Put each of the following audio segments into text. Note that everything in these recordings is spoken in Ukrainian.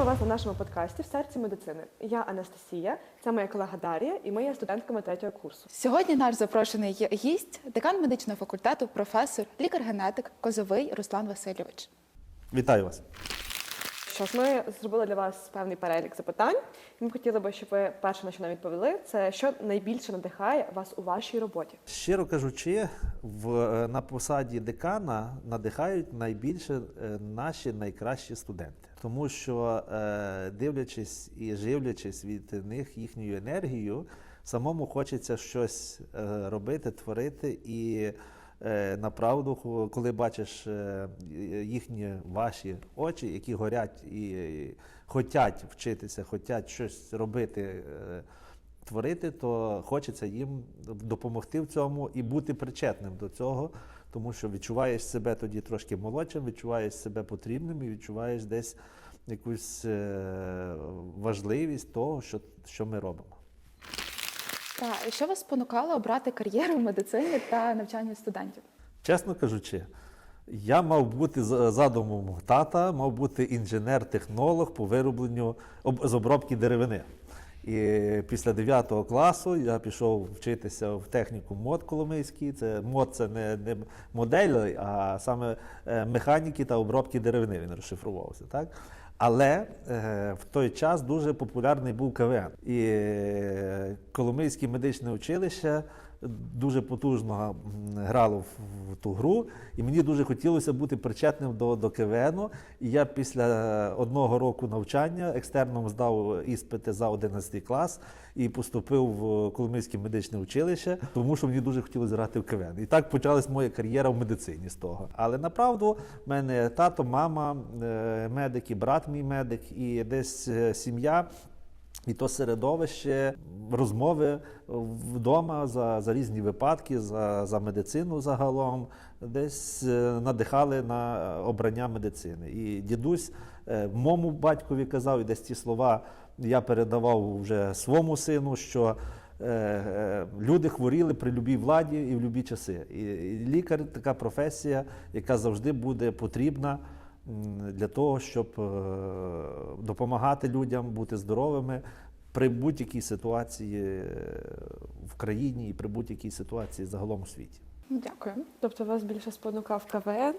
Вітаємо вас на нашому подкасті в серці медицини. Я Анастасія, це моя колега Дар'я, і ми є студентками третього курсу. Сьогодні наш запрошений гість, декан медичного факультету, професор, лікар-генетик Козовий Руслан Васильович. Вітаю вас. Що ж, ми зробили для вас певний перелік запитань. Ми хотіли би, щоб ви перше на що нам відповіли, це що найбільше надихає вас у вашій роботі. Щиро кажучи, в, е, на посаді декана надихають найбільше е, наші найкращі студенти, тому що е, дивлячись і живлячись від них їхньою енергією, самому хочеться щось робити, творити і. Е, Направду, хо- коли бачиш е, їхні ваші очі, які горять і хочуть вчитися, хочуть щось робити, е, творити, то хочеться їм допомогти в цьому і бути причетним до цього, тому що відчуваєш себе тоді трошки молодшим, відчуваєш себе потрібним і відчуваєш десь якусь важливість того, що, що ми робимо. Та і що вас спонукало обрати кар'єру в медицині та навчання студентів? Чесно кажучи, я мав бути за задумом тата, мав бути інженер-технолог по виробленню з обробки деревини. І після 9 класу я пішов вчитися в техніку МОД Коломийський. Це МОД це не, не модель, а саме е, механіки та обробки деревини він розшифрувався. Так? Але е, в той час дуже популярний був КВН. І е, Коломийське медичне училище дуже потужно грало в, ту гру, і мені дуже хотілося бути причетним до, до КВНу. І я після одного року навчання екстерном здав іспити за 11 клас і поступив в Коломийське медичне училище, тому що мені дуже хотілося грати в КВН. І так почалась моя кар'єра в медицині з того. Але направду в мене тато, мама, е, медики, брат мій медик, і десь е, сім'я. І то середовище, розмови вдома за, за різні випадки, за, за медицину загалом, десь е, надихали на обрання медицини. І дідусь е, моєму батькові казав, і десь ці слова я передавав вже своєму сину, що е, люди хворіли при любій владі і в любі часи. І, лікар така професія, яка завжди буде потрібна для того, щоб е, допомагати людям бути здоровими при будь-якій ситуації е, в країні і при будь-якій ситуації загалом у світі. Дякую. Тобто вас більше спонукав КВН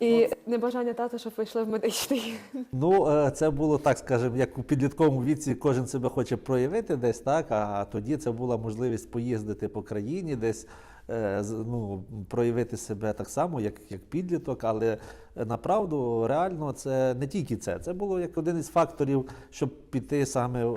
і небажання тата, щоб ви йшли в медичний. Ну, е, це було так, скажімо, як у підлітковому віці кожен себе хоче проявити десь, так, а тоді це була можливість поїздити по країні, десь ну, проявити себе так само, як, як підліток, але е, направду реально це не тільки це. Це було як один із факторів, щоб піти саме е,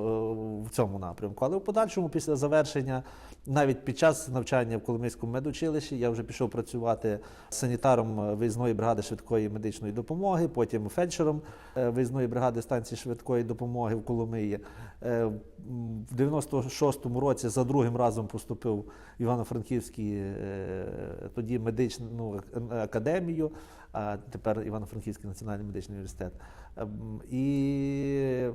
в цьому напрямку. Але в подальшому, після завершення, навіть під час навчання в Коломийському медучилищі, я вже пішов працювати санітаром виїзної бригади швидкої медичної допомоги, потім фельдшером е, виїзної бригади станції швидкої допомоги в Коломиї. Е, В 96-му році за другим разом поступив Івано-Франківський е, тоді медичну ну, академію, а тепер Івано-Франківський національний медичний університет. Ем, І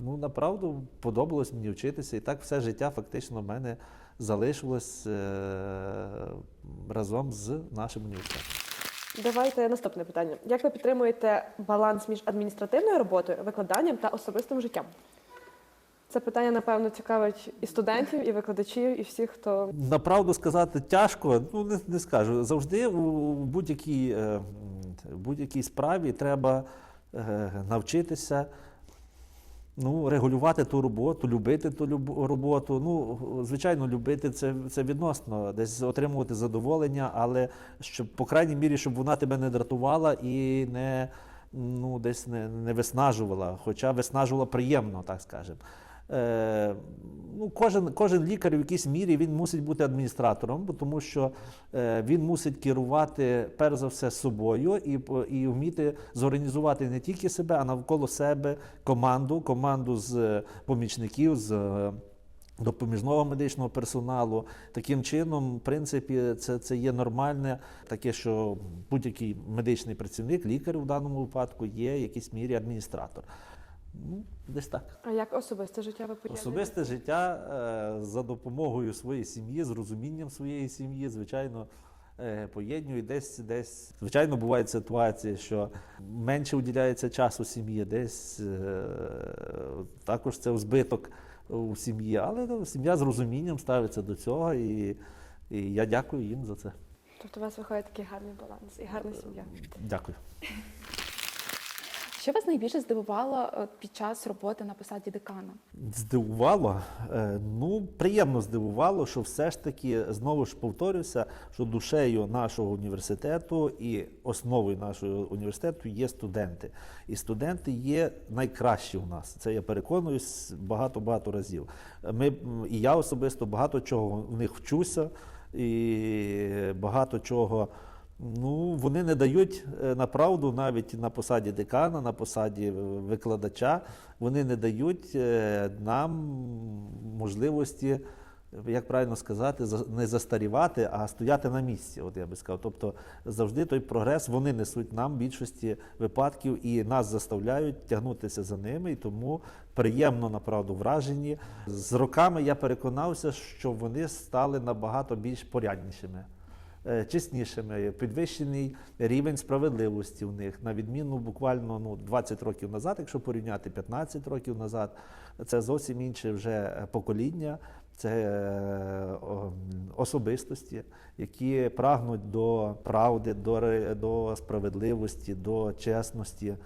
ну, направду подобалось мені вчитися. І так все життя фактично в мене залишилось е, разом з нашим університетом. Давайте наступне питання. Як ви підтримуєте баланс між адміністративною роботою, викладанням та особистим життям? Це питання, напевно, цікавить і студентів, і викладачів, і всіх, хто Направду сказати тяжко, ну не, не скажу. Завжди у, будь-якій, е, будь-якій справі треба е, навчитися ну, регулювати ту роботу, любити ту роботу. Ну, звичайно, любити це, це відносно, десь отримувати задоволення, але щоб, по крайній мірі, щоб вона тебе не дратувала і не, ну, десь не, не виснажувала, хоча виснажувала приємно, так скажемо. Е, ну, кожен, кожен лікар в якійсь мірі він мусить бути адміністратором, тому що е, він мусить керувати перш за все собою і, і вміти зорганізувати не тільки себе, а навколо себе команду, команду з е, помічників, з допоміжного медичного персоналу. Таким чином, в принципі, це, це є нормальне, таке, що будь-який медичний працівник, лікар в даному випадку, є в мірі адміністратор. Ну, десь так. а як особисте життя ви поєднуєте? Особисте життя е, за допомогою своєї сім'ї, з розумінням своєї сім'ї, звичайно, е, поєднюю десь, десь. Звичайно, бувають ситуації, що менше уділяється часу сім'ї, десь е, також це збиток у сім'ї, але ну, сім'я з розумінням ставиться до цього, і, і я дякую їм за це. Тобто у вас виходить такий гарний баланс і гарна сім'я. Дякую. Що вас найбільше здивувало е, під час роботи на посаді декана? Здивувало, Е, ну приємно здивувало, що все ж таки знову ж повторюся, що душею нашого університету і основою нашого університету є студенти. І студенти є найкращі у нас. Це я переконуюсь багато багато разів. Ми і я особисто багато чого в них вчуся, і багато чого. Ну, вони не дають е, на правду навіть на посаді декана, на посаді е, викладача. Вони не дають е, нам можливості, як правильно сказати, за- не застарівати, а стояти на місці. От я би сказав. Тобто завжди той прогрес вони несуть нам в більшості випадків і нас заставляють тягнутися за ними. І тому приємно направду вражені. З роками я переконався, що вони стали набагато більш поряднішими чеснішими, підвищений рівень справедливості в них, на відміну буквально ну, 20 років назад, якщо порівняти 15 років назад, це зовсім інше вже е, покоління, це е, особистості, які прагнуть до правди, до, до справедливості, до чесності.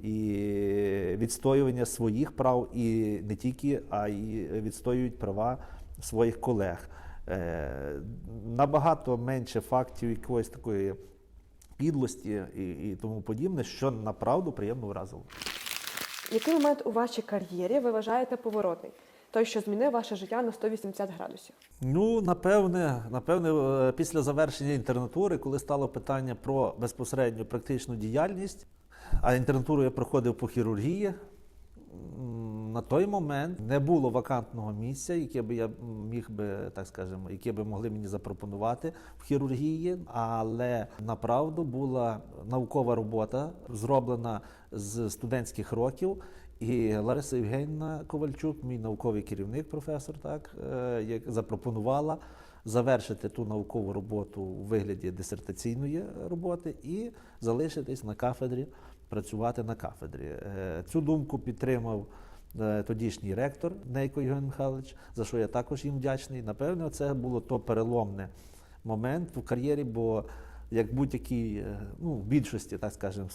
І відстоювання своїх прав і не тільки, а й відстоюють права своїх колег. Е, набагато менше фактів якоїсь такої підлості і, і тому подібне, що направду приємно вразило. Який момент у вашій кар'єрі ви вважаєте поворотний? Той, що змінив ваше життя на 180 градусів? Ну, напевне, напевне, е, після завершення інтернатури, коли стало питання про безпосередню практичну діяльність, а інтернатуру я проходив по хірургії. На той момент не було вакантного місця, яке би я міг би, так скажемо, яке би могли мені запропонувати в хірургії, але направду була наукова робота, зроблена з студентських років. І Лариса Євгенівна Ковальчук, мій науковий керівник, професор, так е, як запропонувала завершити ту наукову роботу у вигляді дисертаційної роботи і залишитись на кафедрі, працювати на кафедрі. Е, Цю думку підтримав тодішній ректор Нейко Євген Михайлович, за що я також їм вдячний. Напевно, це було то переломне момент в кар'єрі, бо як будь-які, е, ну, в більшості, так скажемо,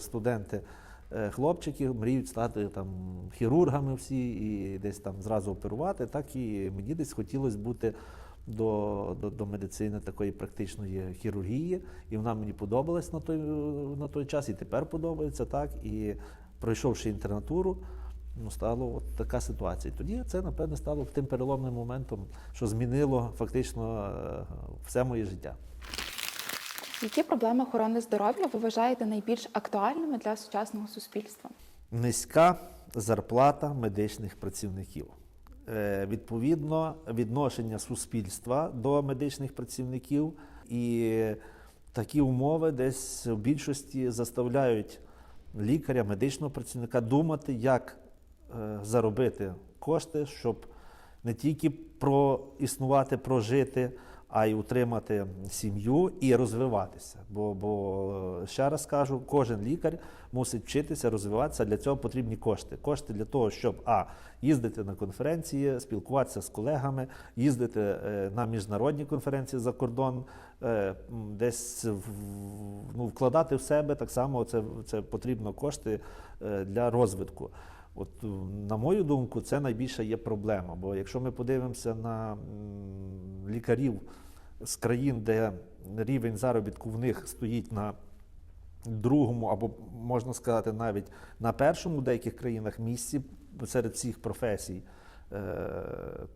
студенти. е, Хлопчики мріють стати там хірургами всі і десь там зразу оперувати, так і мені десь хотілося бути до, до, до медицини такої практичної хірургії, і вона мені подобалась на той, на той час, і тепер подобається, так. І пройшовши інтернатуру, ну, стало от така ситуація. Тоді це, напевне, стало тим переломним моментом, що змінило фактично е, все моє життя. Які проблеми охорони здоров'я ви вважаєте найбільш актуальними для сучасного суспільства? Низька зарплата медичних працівників. Е, Відповідно, відношення суспільства до медичних працівників і такі умови десь в більшості заставляють лікаря, медичного працівника думати, як заробити кошти, щоб не тільки проіснувати, прожити, а й утримати сім'ю і розвиватися. Бо, бо е, ще раз кажу, кожен лікар мусить вчитися, розвиватися. Для цього потрібні кошти. Кошти для того, щоб а їздити на конференції, спілкуватися з колегами, їздити е, на міжнародні конференції за кордон, е, десь ну, вкладати в себе так само. Це, це потрібно кошти е, для розвитку. От, е, на мою думку, це найбільша є проблема. Бо якщо ми подивимося на лікарів з країн, де рівень заробітку в них стоїть на другому, або можна сказати, навіть на першому деяких країнах місці серед всіх професій, е,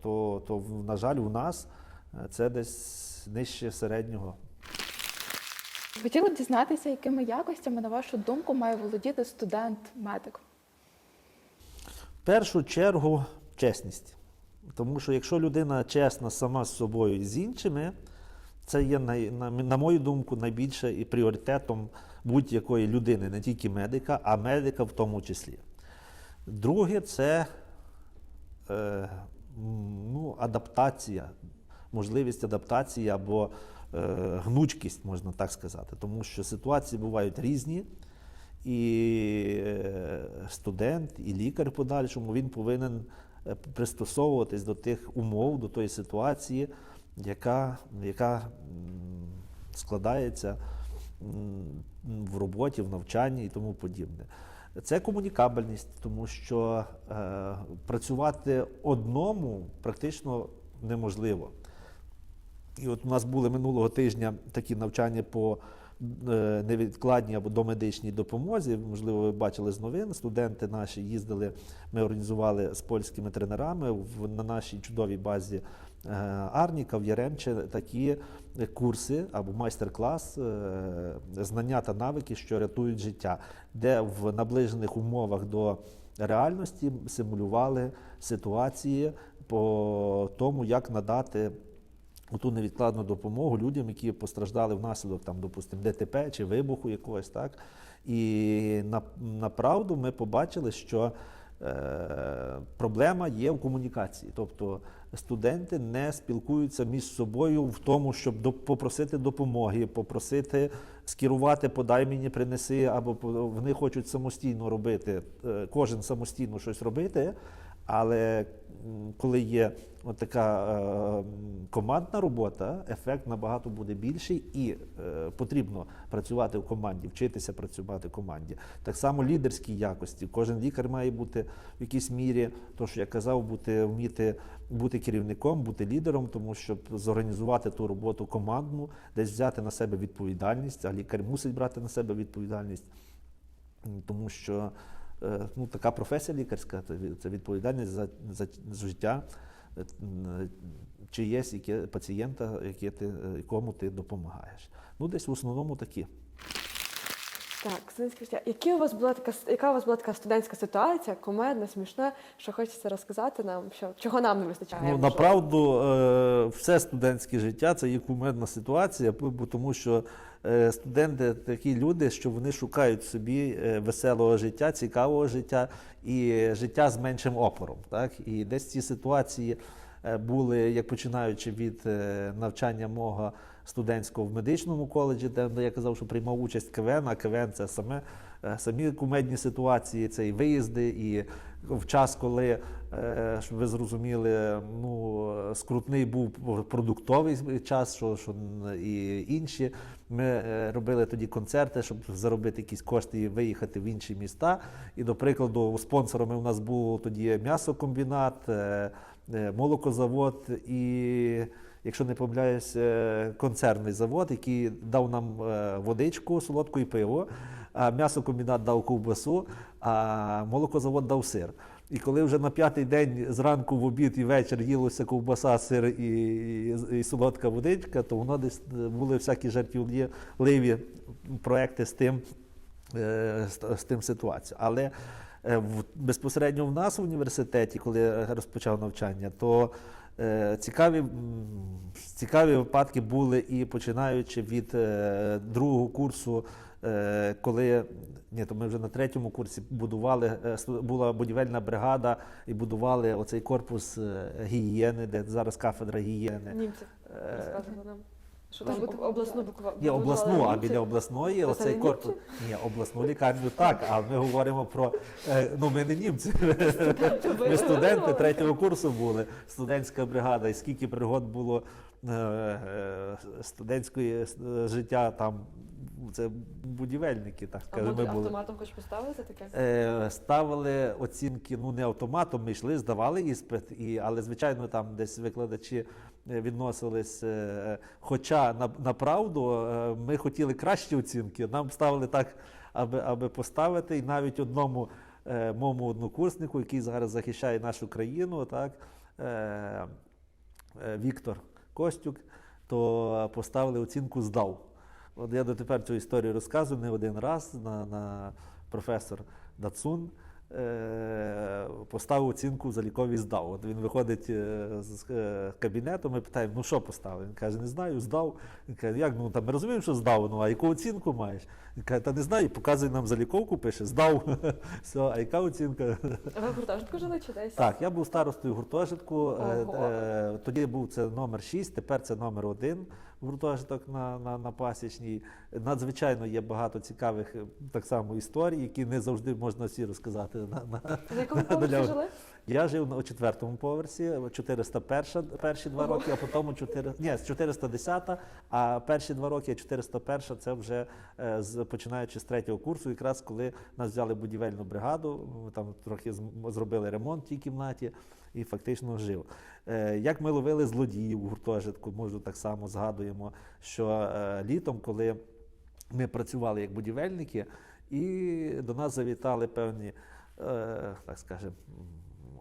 то, то на жаль, у нас е, це десь нижче середнього. Хотіла б дізнатися, якими якостями, на вашу думку, має володіти студент-медик? Першу чергу чесність. Тому що якщо людина чесна сама з собою і з іншими, це є, на, мою думку, найбільше і пріоритетом будь-якої людини, не тільки медика, а медика в тому числі. Друге, це е, ну, адаптація, можливість адаптації або гнучкість, можна так сказати, тому що ситуації бувають різні. І е, студент, і лікар подальшому він повинен е, пристосовуватись до тих умов, до тої ситуації, яка, яка складається в роботі, в навчанні і тому подібне. Це комунікабельність, тому що е, працювати одному практично неможливо. І от у нас були минулого тижня такі навчання по невідкладній або домедичній допомозі. Можливо, ви бачили з новин. Студенти наші їздили. Ми організували з польськими тренерами в, на нашій чудовій базі е, Арніка в Яремче такі курси або майстер-клас е, знання та навики, що рятують життя, де в наближених умовах до реальності симулювали ситуації по тому, як надати ту невідкладну допомогу людям, які постраждали внаслідок там, допустимо, ДТП чи вибуху якогось, так. І на, направду ми побачили, що е, проблема є в комунікації. Тобто студенти не спілкуються між собою в тому, щоб доп- попросити допомоги, попросити скерувати, подай мені, принеси, або вони хочуть самостійно робити, е, кожен самостійно щось робити. Але коли є от така е, командна робота, ефект набагато буде більший і е, потрібно працювати в команді, вчитися працювати в команді. Так само лідерські якості. Кожен лікар має бути в якійсь мірі, то що я казав, бути вміти бути керівником, бути лідером, тому щоб зорганізувати ту роботу командну, десь взяти на себе відповідальність, а лікар мусить брати на себе відповідальність. Тому що ну, така професія лікарська це відповідальність за, за життя е, м, чиєсь яке, пацієнта, яке ти, е, якому ти допомагаєш. Ну, десь в основному такі. Так, студентське. Які у вас була така яка у вас була така студентська ситуація, кумедна, смішна, що хочеться розказати нам, що чого нам не вистачає? Ну, направду, е, все студентське життя це є кумедна ситуація, тому що е, студенти такі люди, що вони шукають собі е, веселого життя, цікавого життя і життя з меншим опором. Так? І десь ці ситуації е, були, як починаючи від е, навчання мого студентського в медичному коледжі, де я казав, що приймав участь КВН, а КВН це саме е, самі кумедні ситуації, це і виїзди, і в час, коли, е, щоб ви зрозуміли, ну, скрутний був продуктовий час, що, що і інші. Ми е, робили тоді концерти, щоб заробити якісь кошти і виїхати в інші міста. І, до прикладу, спонсорами у нас був тоді м'ясокомбінат, е, е, молокозавод і. Якщо не помиляюсь, е, концерний завод, який дав нам е, водичку, солодку і пиво, а м'ясокомбінат дав ковбасу, а молокозавод дав сир. І коли вже на п'ятий день зранку в обід і вечір їлося ковбаса, сир і, і, і солодка водичка, то воно десь е, були всякі жартівливі проекти з тим, е, з, тим ситуацією. Але е, безпосередньо в нас в університеті, коли я розпочав навчання, то цікаві, цікаві випадки були і починаючи від другого курсу, коли ні, то ми вже на третьому курсі будували, е, сту- була будівельна бригада і будували оцей корпус е, гігієни, де зараз кафедра гігієни. Німці Е, розказували нам. Що там обласну буква. Ні, обласну, а біля обласної То оцей корпус. Ні, обласну лікарню так, а ми говоримо про. е, Ну, ми не німці. Ми студенти третього курсу були, студентська бригада, і скільки пригод було е, е, студентської е, життя там. Це будівельники, так може були. автоматом хоч поставити таке? Е, Ставили оцінки, ну не автоматом, ми йшли, здавали іспит, і, але звичайно там десь викладачі е, відносились. е, Хоча на, на правду е, ми хотіли кращі оцінки, нам ставили так, аби, аби поставити. І навіть одному е, моєму однокурснику, який зараз захищає нашу країну, так, е, е, Віктор Костюк, то поставили оцінку здав. От я дотепер цю історію розказую не один раз на, на професор Дацун. Е, поставив оцінку заліковий здав. От він виходить е, з е, кабінету, ми питаємо, ну що поставив? Він каже, не знаю, здав. Він каже, як ну там ми розуміємо, що здав, ну а яку оцінку маєш? Він каже, та не знаю, показує нам заліковку, пише, здав. Все, а яка оцінка? Ви в гуртожитку жили чи десь? Так, я був старостою гуртожитку. Ого. Тоді був це номер 6, тепер це номер 1. гуртожиток на, на, на пасічній. Надзвичайно є багато цікавих так само історій, які не завжди можна всі розказати. На, на, На якому на поверсі жили? Я жив на четвертому поверсі, 401 перші два роки, а потім 4, ні, 410, а перші два роки 401 це вже е, з, починаючи з третього курсу, якраз коли нас взяли в будівельну бригаду, ми там трохи з- зробили ремонт в тій кімнаті і фактично жив. Е, Як ми ловили злодіїв у гуртожитку, можу так само згадуємо, що е, літом, коли ми працювали як будівельники, і до нас завітали певні, так скажемо,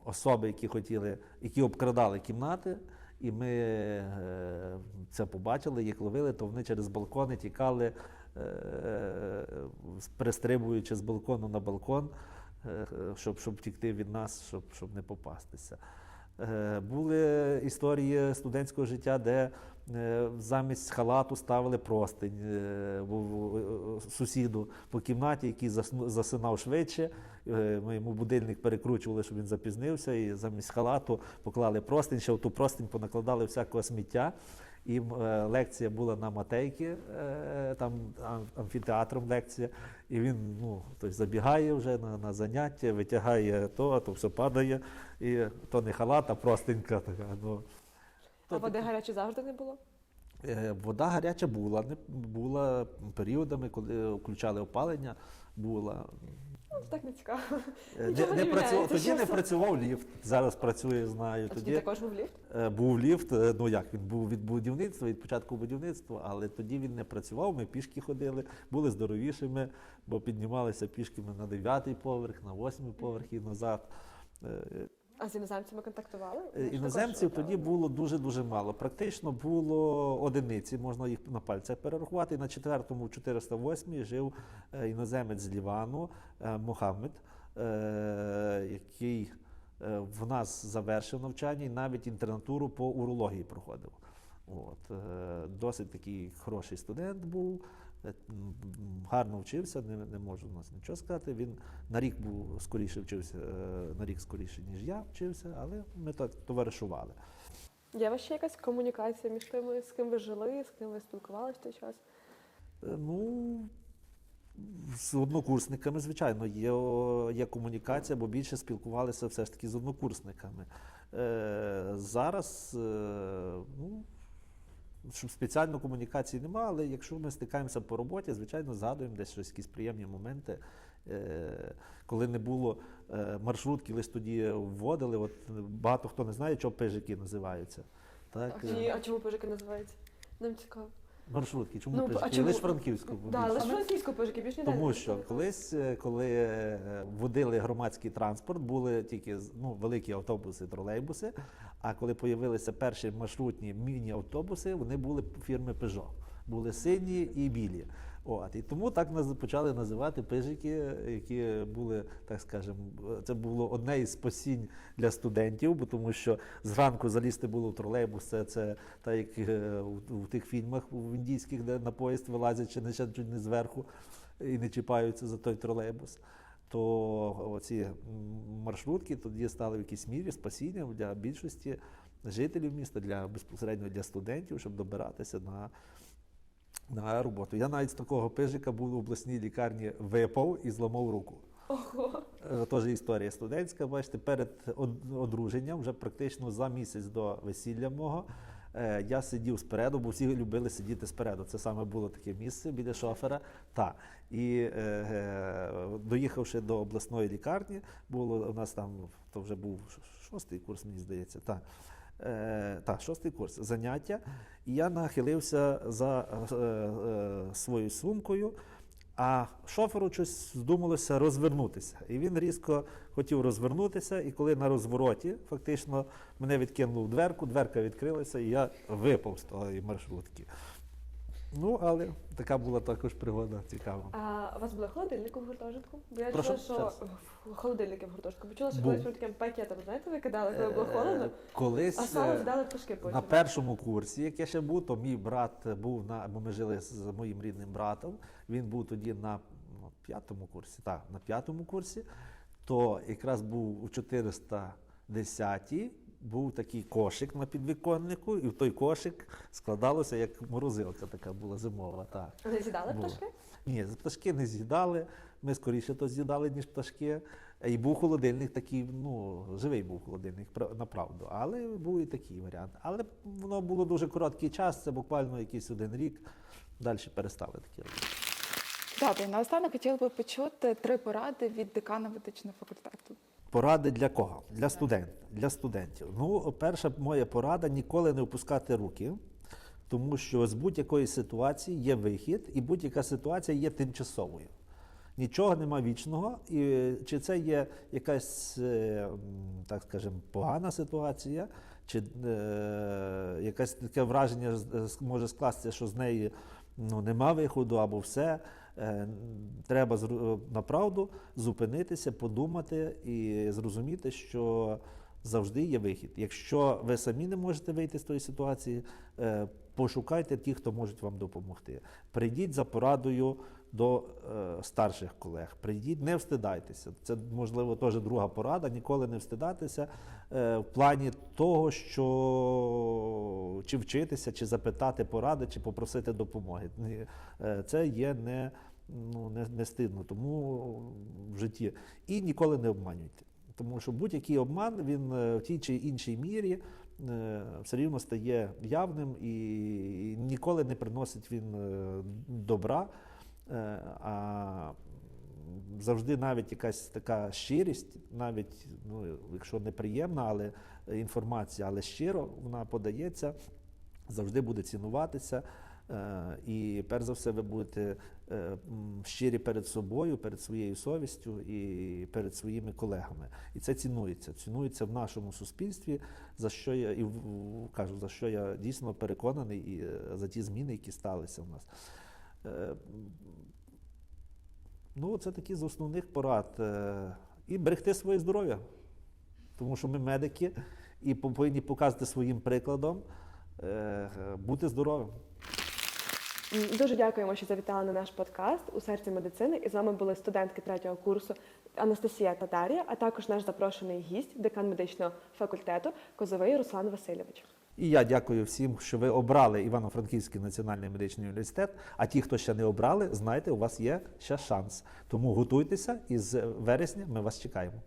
особи, які хотіли, які обкрадали кімнати. І ми е, це побачили, їх ловили, то вони через балкони тікали, е, перестрибуючи з балкону на балкон, е, щоб, щоб втікти від нас, щоб, щоб не попастися. Е, Були історії студентського життя, де е, замість халату ставили простинь е, е, сусіду по кімнаті, який засинав швидше. Е, Ми йому будильник перекручували, щоб він запізнився, і замість халату поклали простинь, ще в ту простинь понакладали всякого сміття. І е, лекція була на Матейки, е, там амфітеатром лекція. І він ну, тобто, забігає вже на, на заняття, витягає то, а то все падає. І то не халат, а простенька така. Ну, А води гарячі завжди не було? Е, Вода гаряча була, не була періодами, коли включали опалення, була. Ну, так не цікаво. Е, Не, не міняється, тоді не працював ліфт, зараз працює, знаю. А тоді також був ліфт? е, був ліфт, ну як він був від будівництва, від початку будівництва, але тоді він не працював, ми пішки ходили, були здоровішими, бо піднімалися пішки ми на дев'ятий поверх, на восьмий поверх і назад. А з іноземцями контактували? Е, Іноземців також тоді було дуже-дуже мало. Практично було одиниці, можна їх на пальцях перерахувати. І на четвертому, 408 жив е, іноземець з Лівану е, Мохаммед, який в нас завершив навчання і навіть інтернатуру по урології проходив. От, досить такий хороший студент був, гарно вчився, не, не можу нас нічого сказати. Він на рік був скоріше вчився, е, на рік скоріше, ніж я вчився, але ми так товаришували. Є вас ще якась комунікація між тими, з ким ви жили, з ким ви спілкувалися в той час? Е, Ну, з однокурсниками, звичайно, є, є комунікація, бо більше спілкувалися все ж таки з однокурсниками. Е, зараз, е, ну, щоб спеціально комунікації немає, але якщо ми стикаємося по роботі, звичайно, згадуємо десь щось якісь приємні моменти. Е, коли не було е, маршрутки, лише тоді вводили. От багато хто не знає, чого пижики називаються. Так? А, ні, а чому пижики називаються? Нам цікаво. Маршрутки, чому Ну, пижики? Лише франківську. Да, лише франківську пижики, більш ніде. Тому що колись, е, коли е, водили громадський транспорт, були тільки ну, великі автобуси, тролейбуси. А коли з'явилися перші маршрутні міні-автобуси, вони були фірми Peugeot. Були сині і білі. От, і тому так нас почали називати пижики, які були, так скажемо, це було одне із спасінь для студентів, бо тому що зранку залізти було в тролейбус, це, це так як е, у, тих фільмах у індійських, де на поїзд вилазять чи не ще не зверху і не чіпаються за той тролейбус. То оці м, маршрутки тоді стали в якійсь мірі спасінням для більшості жителів міста, для безпосередньо для студентів, щоб добиратися на, на роботу. Я навіть з такого пижика був в обласній лікарні випав і зламав руку. Ого. Е, Теж історія студентська. Бачите, перед одруженням, вже практично за місяць до весілля мого, я сидів спереду, бо всі любили сидіти спереду. Це саме було таке місце біля шофера. Та. І е, е, доїхавши до обласної лікарні, було у нас там, то вже був шостий курс, мені здається. Та. Е, так, шостий курс заняття. І я нахилився за е, е, своєю сумкою. А шоферу щось здумалося розвернутися. І він різко хотів розвернутися, і коли на розвороті фактично мене відкинуло в дверку, дверка відкрилася, і я випав з тої маршрутки. Ну, але така була також пригода цікава. А у вас були холодильники в гуртожитку? Бо я Прошу, чула, що щас. в- холодильники в гуртожитку. Бо чула, що Був. колись ви таким пакетом, знаєте, викидали, коли було холодно, Е, Колись а сало е, здали пішки потім. на першому курсі, як я ще був, то мій брат був на, бо ми жили з моїм рідним братом. Він був тоді на ну, п'ятому курсі. Так, на п'ятому курсі, то якраз був у 410-й був такий кошик на підвіконнику, і в той кошик складалося як морозилка така була зимова. Так. Не з'їдали пташки? Ні, пташки не з'їдали. Ми скоріше то з'їдали, ніж пташки. І був холодильник такий, ну, живий був холодильник, пра- направду. Але був і такий варіант. Але воно було дуже короткий час, це буквально якийсь один рік. Далі перестали такі робити. Добре, наостанок хотіла би почути три поради від декана медичного факультету. Поради для кого? Для студентів. Для студентів. Ну, перша моя порада ніколи не опускати руки, тому що з будь-якої ситуації є вихід, і будь-яка ситуація є тимчасовою. Нічого нема вічного, і чи це є якась, е, так скажемо, погана ситуація, чи е, якесь таке враження може скластися, що з неї ну, нема виходу або все. Е, Треба зру- направду зупинитися, подумати і зрозуміти, що завжди є вихід. Якщо ви самі не можете вийти з тої ситуації, е, пошукайте тих, хто можуть вам допомогти. Прийдіть за порадою до е, старших колег. Прийдіть, не встидайтеся. Це можливо теж друга порада. Ніколи не встидатися е, в плані того, що чи вчитися, чи запитати поради, чи попросити допомоги. Е, Це є не, ну, не, не стидно, тому в житті. І ніколи не обманюйте. Тому що будь-який обман він е, в тій чи іншій мірі е, все рівно стає явним і ніколи не приносить він е, добра. А завжди навіть якась така щирість, навіть ну, якщо неприємна, але інформація, але щиро вона подається, завжди буде цінуватися. Е, І перш за все, ви будете е, щирі перед собою, перед своєю совістю і перед своїми колегами. І це цінується. Цінується в нашому суспільстві, за що я і кажу, за що я дійсно переконаний, і е, за ті зміни, які сталися в нас. Ну, це такі з основних порад. І берегти своє здоров'я. Тому що ми медики і повинні показати своїм прикладом бути здоровим. Дуже дякуємо, що завітали на наш подкаст у серці медицини. І з вами були студентки третього курсу Анастасія та Дар'я, а також наш запрошений гість, декан медичного факультету Козовий Руслан Васильович. І я дякую всім, що ви обрали Івано-Франківський національний медичний університет. А ті, хто ще не обрали, знайте, у вас є ще шанс. Тому готуйтеся і з вересня ми вас чекаємо.